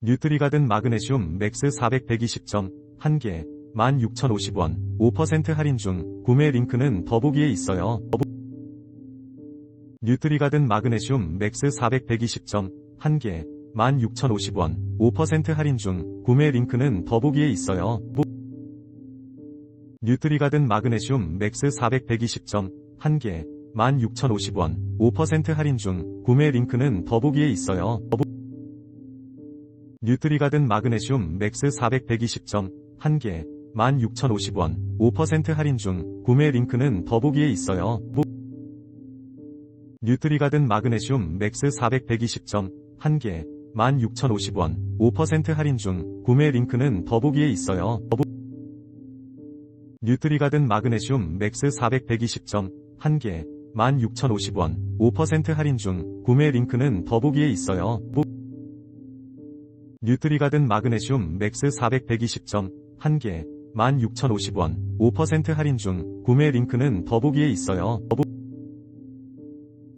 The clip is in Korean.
뉴트리가든 마그네슘 맥스 400 120점 1개 16,050원 5% 할인 중 구매 링크는 더보기에 있어요. 뉴트리가든 마그네슘 맥스 400 120점 1개 16,050원 5% 할인 중 구매 링크는 더보기에 있어요. 보... 뉴트리가든 마그네슘 맥스 400 120점 1개 16,050원 5% 할인 중 구매 링크는 더보기에 있어요. 뉴트리가든 마그네슘 맥스 400 120점 1개 16,050원 5% 할인 중 구매 링크는 더보기에 있어요. 보... 뉴트리가든 마그네슘 맥스 400 120점 1개 16,050원 5% 할인 중 구매 링크는 더보기에 있어요. 뉴트리가든 마그네슘 맥스 400 120점 1개 16,050원 5% 할인 중 구매 링크는 더보기에 있어요. 보... 뉴트리가든 마그네슘 맥스 400 120점 1개 16,050원 5% 할인 중 구매 링크는 더보기에 있어요.